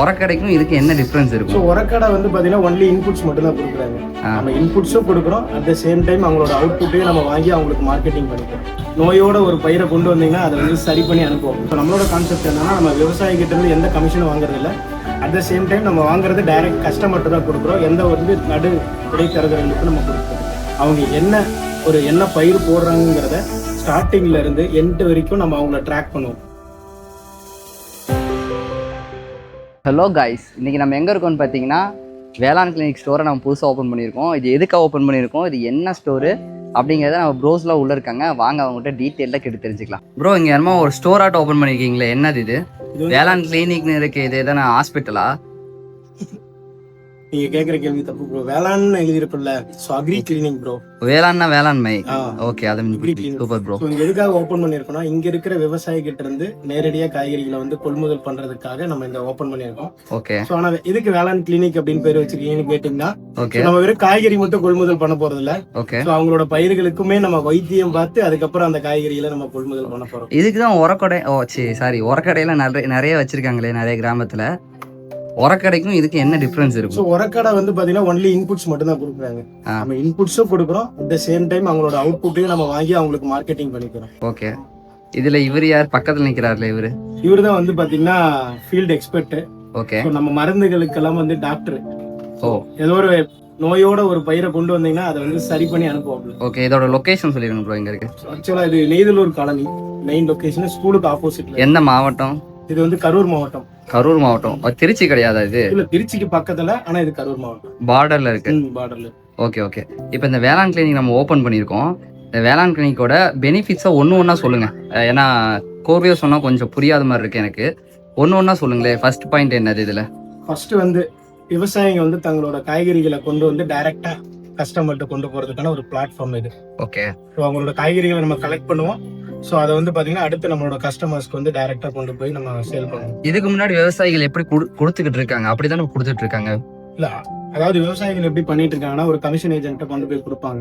உரக்கடைக்கும் இதுக்கு என்ன difference so இருக்கும் உரக்கடை வந்து பார்த்தீங்கன்னா ஒன்லி இன்புட்ஸ் மட்டும் தான் கொடுக்குறாங்க. நம்ம இன்புட்ஸும் கொடுக்குறோம். அட் த சேம் டைம் அவங்களோட அவுட்புட்டையும் நம்ம வாங்கி அவங்களுக்கு மார்க்கெட்டிங் பண்ணிக்கிறோம். நோயோட ஒரு பயிரை கொண்டு வந்தீங்கன்னா அதை வந்து சரி பண்ணி அனுப்புவோம். இப்போ நம்மளோட கான்செப்ட் என்னன்னா நம்ம விவசாயிகிட்ட இருந்து எந்த கமிஷனும் வாங்குறது இல்ல அட் த சேம் டைம் நம்ம வாங்குறது டைரக்ட் கஸ்டமர்கிட்ட தான் கொடுக்குறோம். எந்த வந்து நடு இடைத்தரகர்களுக்கும் நம்ம கொடுக்குறோம். அவங்க என்ன ஒரு என்ன பயிர் போடுறாங்கிறத ஸ்டார்டிங்ல இருந்து எண்ட் வரைக்கும் நம்ம அவங்கள ட்ராக் பண்ணுவோம். ஹலோ கைஸ் இன்னைக்கு நம்ம எங்கே இருக்கோம்னு பார்த்தீங்கன்னா வேளாண் கிளினிக் ஸ்டோரை நம்ம புதுசாக ஓப்பன் பண்ணியிருக்கோம். இது எதுக்காக ஓப்பன் பண்ணியிருக்கோம்? இது என்ன ஸ்டோரு அப்படிங்கிறத நம்ம ப்ரோஸ்லாம் உள்ளே இருக்காங்க. வாங்க அவங்ககிட்ட டீட்டெயிலாக கேட்டு தெரிஞ்சுக்கலாம். ப்ரோ இங்கே என்னமோ ஒரு ஸ்டோர் ஆட் ஓப்பன் பண்ணியிருக்கீங்களே என்னது இது? இது வேளாண் கிளினிக்னு இருக்கு இது எதனா ஹாஸ்பிட்டலா நீங்க கேக்குற கேள்வி தப்பு ப்ரோ வேளாண்னு எழுதியிருக்குல்ல ஸோ அக்ரி கிளீனிங் ப்ரோ வேளாண்னா வேளாண்மை. ஓகே அதை சூப்பர் ப்ரோ இங்க எதுக்காக ஓப்பன் பண்ணியிருக்கோம்னா இங்க இருக்கிற விவசாயி கிட்ட இருந்து நேரடியா காய்கறிகளை வந்து கொள்முதல் பண்றதுக்காக நம்ம இந்த ஓப்பன் பண்ணியிருக்கோம். ஓகே ஸோ ஆனா இதுக்கு வேளாண் கிளினிக் அப்படின்னு பேர் வச்சிருக்கீங்கன்னு கேட்டீங்கன்னா ஓகே நம்ம வெறும் காய்கறி மட்டும் கொள்முதல் பண்ண போறது இல்ல ஓகே ஸோ அவங்களோட பயிர்களுக்குமே நம்ம வைத்தியம் பார்த்து அதுக்கப்புறம் அந்த காய்கறிகளை நம்ம கொள்முதல் பண்ண போறோம். இதுக்கு தான் உரக்கடை ஓ சரி சாரி உரக்கடையில நிறைய நிறைய வச்சிருக்காங்களே நிறைய கிராமத்துல. உரக்கடைக்கும் இதுக்கு என்ன டிஃப்ரென்ஸ் ஸோ இருக்கும் உரக்கடை வந்து பாத்தீங்கன்னா ஒன்லி இன்புட்ஸ் மட்டும் தான் கொடுக்குறாங்க. நம்ம இன்புட்ஸும் கொடுக்குறோம். அட் த சேம் டைம் அவங்களோட அவுட்புட்டையும் நம்ம வாங்கி அவங்களுக்கு மார்க்கெட்டிங் பண்ணிக்கிறோம். ஓகே இதுல இவர் யார்? பக்கத்துல நிக்கிறாருல இவரு? இவர் தான் வந்து பாத்தீங்கன்னா ஃபீல்டு எக்ஸ்பர்ட் ஓகே ஸோ நம்ம மருந்துகளுக்கெல்லாம் வந்து டாக்டர் ஓ. ஏதோ ஒரு நோயோட ஒரு பயிரை கொண்டு வந்தீங்கன்னா அதை வந்து சரி பண்ணி அனுப்புவாங்க ஓகே இதோட லொகேஷன் சொல்லிருங்க ப்ரோ இங்க இருக்கு. ஆக்சுவலா இது நெய்தலூர் காலனி. மெயின் லொகேஷன் ஸ்கூலுக்கு ஆப்போசிட்ல எந்த மாவட்டம்? இது வந்து கரூர் மாவட்டம். கரூர் மாவட்டம். திருச்சி கிடையாதா இது? இல்ல திருச்சிக்கு பக்கத்துல ஆனா இது கரூர் மாவட்டம். பார்டர்ல இருக்கு. பார்டர்ல ஓகே ஓகே. இப்போ இந்த வேளாண் கிளினிக் நம்ம ஓப்பன் பண்ணியிருக்கோம். இந்த வேளாண் கிளினிக்கோட பெனிஃபிட்ஸை ஒன்று ஒன்றா சொல்லுங்க. அஹ் ஏன்னா கோர்வையோ சொன்னால் கொஞ்சம் புரியாத மாதிரி இருக்கு எனக்கு. ஒன்று ஒன்றா சொல்லுங்களேன் ஃபர்ஸ்ட் பாயிண்ட் என்னது இதில்? ஃபர்ஸ்ட் வந்து விவசாயிங்க வந்து தங்களோட காய்கறிகளை கொண்டு வந்து டைரக்டா கஸ்டமர்கிட்ட கொண்டு போறதுக்கான ஒரு பிளாட்ஃபார்ம் இது. ஓகே ஸோ அவங்களோட காய்கறிகளை நம்ம கலெக்ட் பண்ணுவோம். ஸோ அதை வந்து பாத்தீங்கன்னா அடுத்து நம்மளோட கஸ்டமர்ஸ்க்கு வந்து டைரக்டா கொண்டு போய் நம்ம சேல் பண்ணுவோம். இதுக்கு முன்னாடி விவசாயிகள் எப்படி குடு- கொடுத்துக்கிட்டு இருக்காங்க அப்படிதானே கொடுத்துட்டு இருக்காங்க இல்ல அதாவது விவசாயிகள் எப்படி பண்ணிட்டு இருக்காங்கன்னா ஒரு கமிஷன் ஏஜென்ட்ட கொண்டு போய் கொடுப்பாங்க.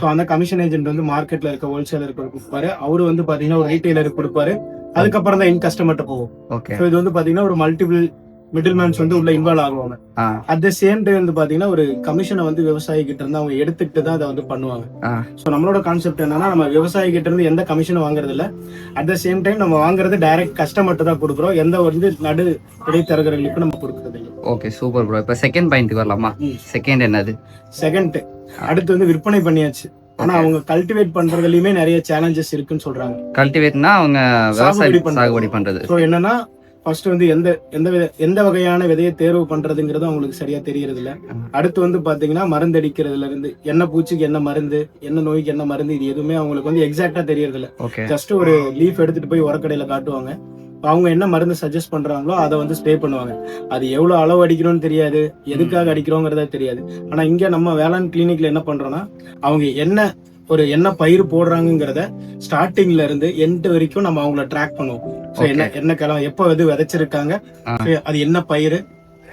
சோ அந்த கமிஷன் ஏஜென்ட் வந்து மார்க்கெட்ல இருக்க ஹோல்சேலருக்கு கொடுப்பாரு. அவரு வந்து பாத்தீங்கன்னா ஒரு ரீட்டைலருக்கு கொடுப்பாரு. அதுக்கப்புறம் தான் இன் கஸ்டமர்ட்ட போகும் ஓகே ஸோ இது வந்து பாத்தீங்கன்னா ஒரு மல்டிபிள் மிடில் மேன்ஸ் வந்து உள்ள இன்வால்வ் ஆகுவாங்க. அட் த சேம் டைம் வந்து பாத்தீங்கன்னா ஒரு கமிஷனை வந்து விவசாயி கிட்ட இருந்து அவங்க எடுத்துக்கிட்டு தான் அதை வந்து பண்ணுவாங்க. ஸோ நம்மளோட கான்செப்ட் என்னன்னா நம்ம விவசாயி கிட்ட இருந்து எந்த கமிஷனும் வாங்குறது இல்ல. அட் த சேம் டைம் நம்ம வாங்குறது டைரக்ட் கஸ்டமர்ட்ட தான் கொடுக்குறோம். எந்த வந்து நடு இடைத்தரகர்களுக்கும் நம்ம கொடுக்கறது இல்லை. ஓகே சூப்பர் ப்ரோ இப்போ செகண்ட் பாயிண்ட்டுக்கு வரலாமா. செகண்ட் என்னது? செகண்ட் அடுத்து வந்து விற்பனை பண்ணியாச்சு. ஆனா. அவங்க கல்டிவேட் பண்றதுலயுமே நிறைய சேலஞ்சஸ் இருக்குன்னு சொல்றாங்க. கல்டிவேட்னா அவங்க விவசாய சாகுபடி பண்றது. ஸோ என்னன்னா ஃபர்ஸ்ட் வந்து எந்த எந்த எந்த வகையான விதையை தேர்வு பண்றதுங்கிறது அவங்களுக்கு சரியா தெரியறது இல்ல. அடுத்து வந்து பாத்தீங்கன்னா மருந்து அடிக்கிறதுல இருந்து என்ன பூச்சிக்கு என்ன மருந்து என்ன நோய்க்கு என்ன மருந்து இது எதுவுமே அவங்களுக்கு வந்து எக்ஸாக்டா தெரியறது இல்ல ஜஸ்ட் ஒரு லீஃப் எடுத்துட்டு போய் உரக்கடையில காட்டுவாங்க. அவங்க என்ன மருந்து சஜஸ்ட் பண்றாங்களோ அதை வந்து ஸ்ப்ரே பண்ணுவாங்க. அது எவ்வளவு அளவு அடிக்கணும்னு தெரியாது. எதுக்காக அடிக்கிறோங்கிறதா தெரியாது. ஆனா இங்க நம்ம வேளாண் கிளினிக்ல என்ன பண்றோம்னா அவங்க என்ன ஒரு என்ன பயிர் போடுறாங்கங்கிறத ஸ்டார்டிங்ல இருந்து எண்ட் வரைக்கும் நம்ம அவங்கள ட்ராக் பண்ணுவோம். என்ன என்ன கிழமை எப்போ இது விதைச்சிருக்காங்க? அது என்ன பயிர்?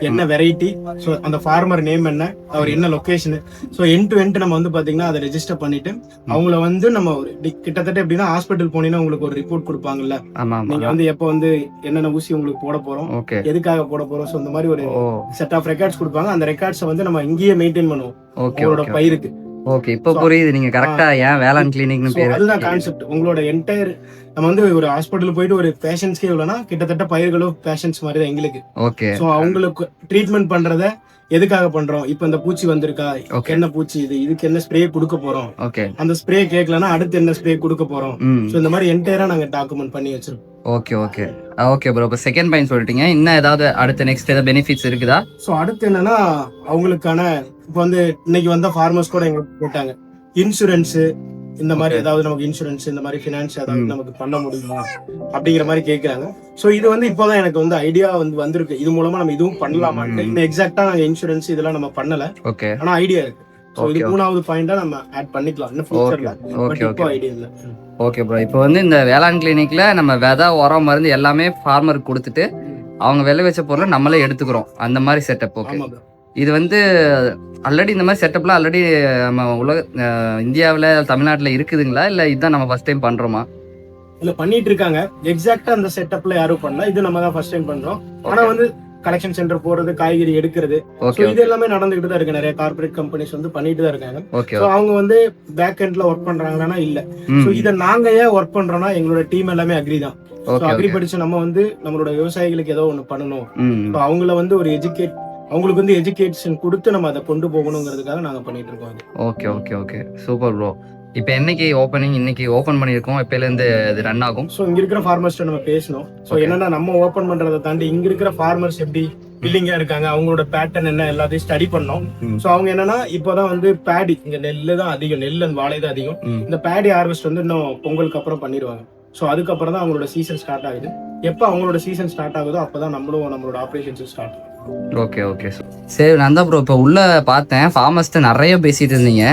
என்ன வெரைட்டி ஸோ அந்த ஃபார்மர் நேம் என்ன? அவர் என்ன location so end to end நம்ம வந்து பாத்தீங்கன்னா அதை ரெஜிஸ்டர் பண்ணிட்டு அவங்கள வந்து நம்ம ஒரு கிட்டத்தட்ட எப்படின்னா ஹாஸ்பிட்டல் போனீங்கன்னா உங்களுக்கு ஒரு ரிப்போர்ட் கொடுப்பாங்கல்ல? நீங்க வந்து எப்போ வந்து என்னென்ன ஊசி உங்களுக்கு போட போறோம் எதுக்காக போட போறோம் ஸோ இந்த மாதிரி ஒரு செட் ஆஃப் ரெக்கார்ட்ஸ் கொடுப்பாங்க. அந்த ரெக்கார்ட்ஸை வந்து நம்ம இங்கேயே மெயின்டைன் பண்ணுவோம் உங்களோட பயிருக்கு. ஓகே இப்போ புரியுது. நீங்க கரெக்டா ஏன் வேளாண் கிளினிக்னு பேர் அதுதான் கான்செப்ட் உங்களோட என்டையர் நம்ம வந்து ஒரு ஹாஸ்பிட்டல் போயிட்டு ஒரு பேஷண்ட்ஸ்க்கே இவ்வளோனா கிட்டத்தட்ட பயிர்களும் பேஷண்ட்ஸ் மாதிரி தான் எங்களுக்கு. ஓகே. ஸோ அவங்களுக்கு ட்ரீட்மெண்ட் பண்றத எதுக்காக பண்றோம்? இப்போ இந்த பூச்சி வந்திருக்கா? என்ன பூச்சி இது? இதுக்கு என்ன ஸ்ப்ரே கொடுக்க போறோம்? ஓகே. அந்த ஸ்ப்ரே கேட்கலன்னா அடுத்து என்ன ஸ்ப்ரே கொடுக்க போறோம்? ஸோ இந்த மாதிரி என்டையரா நாங்க டாக்குமெண்ட் பண்ணி வச்சிருக்கோம். ஓகே ஓகே ஓகே ப்ரோ இப்போ செகண்ட் பாயிண்ட் சொல்லிட்டீங்க. இன்னும் ஏதாவது அடுத்த நெக்ஸ்ட் ஏதாவது பெனிஃபிட்ஸ் இருக்குதா? ஸோ அடுத்து என்னன்னா அவங்களுக்கான இப்போ வந்து இன்னைக்கு வந்த ஃபார்மர்ஸ் கூட எங்களுக்கு கேட்டாங்க. இன்சூரன்ஸ் இந்த மாதிரி. ஏதாவது நமக்கு இன்சூரன்ஸ் இந்த மாதிரி ஃபினான்ஸ் ஏதாவது. நமக்கு பண்ண முடியுமா? அப்படிங்கிற மாதிரி கேட்குறாங்க ஸோ இது வந்து இப்போதான் எனக்கு வந்து ஐடியா வந்து வந்திருக்கு. இது மூலமா நம்ம இதுவும் பண்ணலாமா எக்ஸாக்டா நாங்கள் இன்சூரன்ஸ் இதெல்லாம் நம்ம பண்ணல. ஓகே ஆனா ஐடியா இருக்கு. ஸோ இது. மூணாவது பாயிண்டா நம்ம ஆட் பண்ணிக்கலாம். இன்னும் ஃபியூச்சர்ல ஓகே ஓகே ஐடியா இல்ல. ஓகே ப்ரோ இப்போ வந்து இந்த வேளாண் கிளினிக்ல நம்ம விதை உரம் மருந்து எல்லாமே ஃபார்மருக்கு கொடுத்துட்டு அவங்க விளை வச்ச பொருளை நம்மளே எடுத்துக்கிறோம். அந்த மாதிரி செட்டப் ஓகே. இது வந்து ஆல்ரெடி இந்த மாதிரி செட்டப்லாம் ஆல்ரெடி நம்ம உலக இந்தியாவில் தமிழ்நாட்டில் இருக்குதுங்களா? இல்லை இதுதான் நம்ம ஃபர்ஸ்ட் டைம் பண்ணுறோமா இல்ல பண்ணிட்டு இருக்காங்க. எக்ஸாக்டா அந்த செட்டப்ல யாரும் பண்ணல. இது நம்ம தான் ஃபர்ஸ்ட் டைம் பண்றோம். ஆனா Okay. வந்து கலெக்ஷன் சென்டர் போறது காய்கறி எடுக்கிறது. இது எல்லாமே நடந்துகிட்டு தான் இருக்கு. நிறைய கார்பரேட் கம்பெனிஸ் வந்து பண்ணிட்டு தான் இருக்காங்க. ஸோ அவங்க வந்து பேக் எண்ட்ல ஒர்க் பண்றாங்கன்னா இல்ல. ஸோ இதை நாங்க ஏன் ஒர்க் பண்றோம்னா எங்களோட டீம் எல்லாமே அக்ரி தான். அக்ரி படிச்சு நம்ம வந்து நம்மளோட விவசாயிகளுக்கு ஏதோ ஒண்ணு பண்ணணும். அவங்கள வந்து ஒரு எஜுகேட் அவங்களுக்கு வந்து எஜுகேஷன் கொடுத்து நம்ம அதை கொண்டு போகணுங்கிறதுக்காக நாங்க பண்ணிட்டு இருக்கோம். Okay okay okay super bro இப்போ என்னைக்கு ஓப்பனிங் இன்னைக்கு ஓப்பன் பண்ணியிருக்கோம். இப்போலேருந்து இது ரன் ஆகும். ஸோ இங்க இருக்கிற ஃபார்மர்ஸ்ட்ட நம்ம பேசணும். ஸோ என்னன்னா நம்ம ஓபன் பண்றதை தாண்டி இங்க இருக்கிற ஃபார்மர்ஸ் எப்படி பில்லிங்கா இருக்காங்க அவங்களோட பேட்டர்ன் என்ன எல்லாத்தையும் ஸ்டடி பண்ணோம். ஸோ அவங்க என்னன்னா இப்போதான் வந்து பேடி இங்க நெல்லு தான் அதிகம் நெல் and வாழை தான் அதிகம். இந்த பேடி ஹார்வெஸ்ட் வந்து இன்னும் பொங்கலுக்கு அப்புறம் பண்ணிடுவாங்க. ஸோ அதுக்கப்புறம் தான் அவங்களோட சீசன் ஸ்டார்ட் ஆகுது. எப்போ அவங்களோட சீசன் ஸ்டார்ட் ஆகுதோ அப்பதான் நம்மளும் நம்மளோட ஆப்ரேஷன்ஸ் ஸ்டார்ட் ஓகே ஓகே சரி நான் தான் ப்ரோ இப்போ உள்ள பார்த்தேன். ஃபார்மர்ஸ்ட்டு நிறைய பேசிட்டு இருந்தீங்க.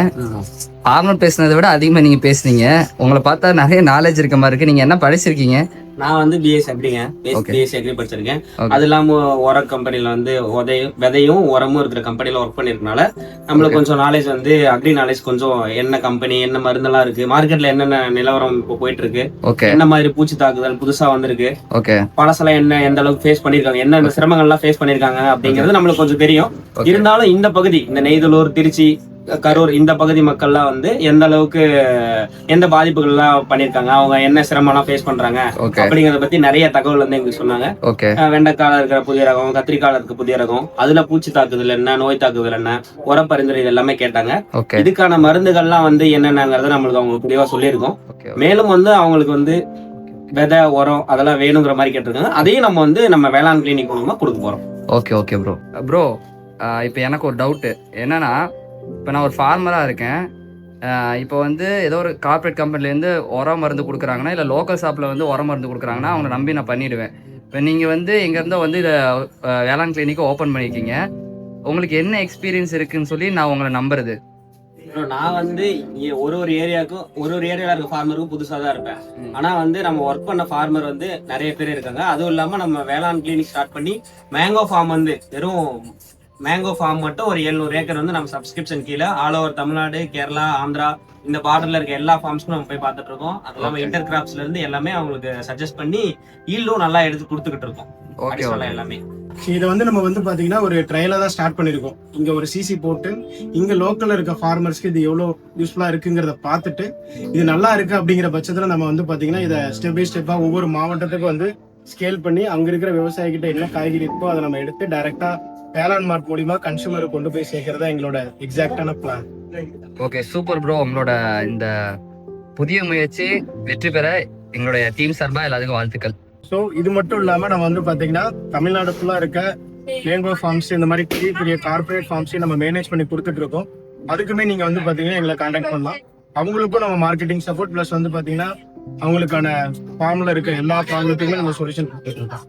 ஃபார்மர் பேசுனதை விட அதிகமாக நீங்கள் பேசுனீங்க. உங்களை பார்த்தா நிறைய நாலேஜ் இருக்க மாதிரி இருக்கு. நீங்கள் என்ன படிச்சிருக்கீங்க? நான் வந்து பிஎஸ் அக்ரிங்க. பிஎஸ்சி அக்ரி படிச்சிருக்கேன். அது இல்லாம உர கம்பெனில வந்து உதையும் விதையும் உரமும் இருக்கிற கம்பெனில ஒர்க் பண்ணிருக்கனால நம்மளுக்கு கொஞ்சம் நாலேஜ் வந்து அக்ரி நாலேஜ் கொஞ்சம் என்ன கம்பெனி என்ன மருந்தெல்லாம் இருக்கு மார்க்கெட்ல என்னென்ன நிலவரம் இப்போ போயிட்டு இருக்கு என்ன மாதிரி பூச்சி தாக்குதல் புதுசா வந்திருக்கு பழசெல்லாம் என்ன எந்த அளவுக்கு ஃபேஸ் பண்ணிருக்காங்க என்ன சிரமங்கள்லாம் ஃபேஸ் பண்ணிருக்காங்க அப்படிங்கிறது நம்மளுக்கு கொஞ்சம் தெரியும். இருந்தாலும் இந்த பகுதி இந்த நெய்தலூர் திருச்சி கரூர் இந்த பகுதி மக்கள்லாம் வந்து எந்த அளவுக்கு எந்த பாதிப்புகள்லாம் பண்ணிருக்காங்க அவங்க என்ன சிரமம்லாம் ஃபேஸ் பண்றாங்க அப்படிங்கறத பத்தி நிறைய தகவல் வந்து எங்களுக்கு சொன்னாங்க. வெண்டைக்கால இருக்கிற புதிய ரகம் கத்திரிக்கால இருக்க புதிய ரகம் அதுல பூச்சி தாக்குதல் என்ன நோய் தாக்குதல் என்ன உர பரிந்துரை இது எல்லாமே கேட்டாங்க. இதுக்கான மருந்துகள்லாம் வந்து என்னென்னங்கறத நம்மளுக்கு அவங்க தெளிவா சொல்லியிருக்கோம். மேலும் வந்து அவங்களுக்கு வந்து விதை உரம் அதெல்லாம் வேணுங்கிற மாதிரி கேட்டிருக்காங்க. அதையும் நம்ம வந்து நம்ம வேளாண் கிளினிக் மூலமா கொடுக்க போறோம். ஓகே ஓகே ப்ரோ ப்ரோ இப்போ எனக்கு ஒரு டவுட்டு என்னன்னா இப்போ நான் ஒரு ஃபார்மராக இருக்கேன். இப்போ வந்து ஏதோ ஒரு கார்ப்பரேட் கம்பெனிலேருந்து உரம் மருந்து கொடுக்குறாங்கன்னா இல்லை லோக்கல் ஷாப்பில் வந்து உரம் மருந்து கொடுக்குறாங்கன்னா அவங்கள நம்பி நான் பண்ணிடுவேன். இப்போ நீங்கள் வந்து எங்கேருந்தோ வந்து இதை வேளாண் கிளினிக்கை ஓப்பன் பண்ணியிருக்கீங்க உங்களுக்கு என்ன எக்ஸ்பீரியன்ஸ் இருக்குன்னு சொல்லி நான் உங்களை நம்புறது. நான் வந்து ஒரு ஒரு ஏரியாவுக்கும் ஒரு ஒரு ஏரியால இருக்க ஃபார்மருக்கும் புதுசா தான் இருப்பேன். ம். ஆனா வந்து நம்ம ஒர்க் பண்ண ஃபார்மர் வந்து நிறைய பேர் இருக்காங்க. அதுவும் இல்லாம நம்ம வேளாண் கிளினிக் ஸ்டார்ட் பண்ணி மேங்கோ ஃபார்ம் வந்து வெறும் மேங்கோ ஃபார்ம் மட்டும் ஒரு 700 ஏக்கர் வந்து நம்ம சப்ஸ்கிரிப்ஷன் கீழே ஆல் ஓவர் தமிழ்நாடு கேரளா ஆந்திரா இந்த பார்டர்ல இருக்க எல்லா ஃபார்ம்ஸ்க்கும் நம்ம போய் பார்த்துட்டு இருக்கோம். அது இல்லாம. இன்டர் கிராப்ஸ்ல இருந்து எல்லாமே அவங்களுக்கு சஜஸ்ட் பண்ணி ஈல்டும் நல்லா எடுத்து கொடுத்துக்கிட்டு இருக்கோம். எல்லாமே. இதை வந்து நம்ம வந்து பாத்தீங்கன்னா ஒரு ட்ரையலா தான் ஸ்டார்ட் பண்ணிருக்கோம் இங்க ஒரு சிசி போட்டு இங்க லோக்கல்ல இருக்க ஃபார்மர்ஸ்க்கு இது எவ்வளவு யூஸ்ஃபுல்லா இருக்குங்கிறத பார்த்துட்டு இது நல்லா இருக்கு அப்படிங்கிற பட்சத்துல நம்ம வந்து பாத்தீங்கன்னா இதை ஸ்டெப் பை ஸ்டெப்பா ஒவ்வொரு மாவட்டத்துக்கும் வந்து ஸ்கேல் பண்ணி அங்க இருக்கிற விவசாயி கிட்ட என்ன காய்கறி இருக்கோ அதை நம்ம எடுத்து டைரக்டா வேளாண் மார்ட் மூலியமா கன்சூமருக்கு கொண்டு போய் சேர்க்கறதா எங்களோட எக்ஸாக்டான பிளான் ஓகே சூப்பர் ப்ரோ உங்களோட இந்த புதிய முயற்சி வெற்றி பெற எங்களுடைய டீம் சார்பாக எல்லாத்துக்கும் வாழ்த்துக்கள். ஸோ இது மட்டும் இல்லாம நம்ம வந்து பாத்தீங்கன்னா தமிழ்நாடு ஃபுல்லா இருக்க மேங்கோ ஃபார்ம்ஸ் இந்த மாதிரி பெரிய பெரிய கார்பரேட் ஃபார்ம்ஸையும் நம்ம மேனேஜ் பண்ணி கொடுத்துட்டு இருக்கோம். அதுக்குமே நீங்க வந்து பாத்தீங்கன்னா எங்களை கான்டாக்ட் பண்ணலாம். அவங்களுக்கும் நம்ம மார்க்கெட்டிங் சப்போர்ட் ப்ளஸ் வந்து பாத்தீங்கன்னா அவங்களுக்கான ஃபார்ம்ல இருக்க எல்லா ப்ராப்ளத்துக்குமே நம்ம சொல்யூஷன் கொடுத்துட்டு இருக்கோம்.